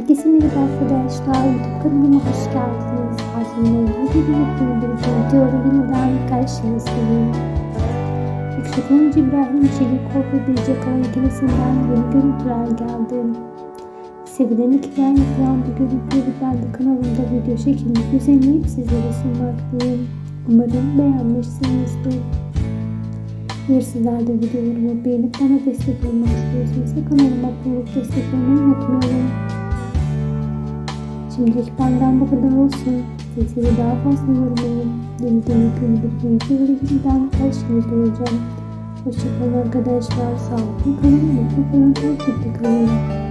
Herkese merhaba arkadaşlar. YouTube kanalıma hoş geldiniz. Olduğu gibi yepyeni bir video yeniden karşınızdayım. Yüksek oyuncu İbrahim Çelikov ve Birce Kaya ikilisinden yeni görüntüler geldi. Sevilen ikiliden yapılan bu görüntüleri ben de kanalımda video şeklinde düzenleyip sizlere sunmaktayım. Umarım beğenmişsinizdir. Eğer sizler de videolarımı beğenip bana destek olmak istiyorsanız kanalıma abone olup desteklemeyi unutmayın. Şimdilik benden bu kadar olsun. Sizleri daha fazla yormayın. Yeni yeni bir ile yeniden karşınızda olacağım. Hoşçakalın arkadaşlar. Sağlıklı kalın, mutlu kalın, takipte kalın.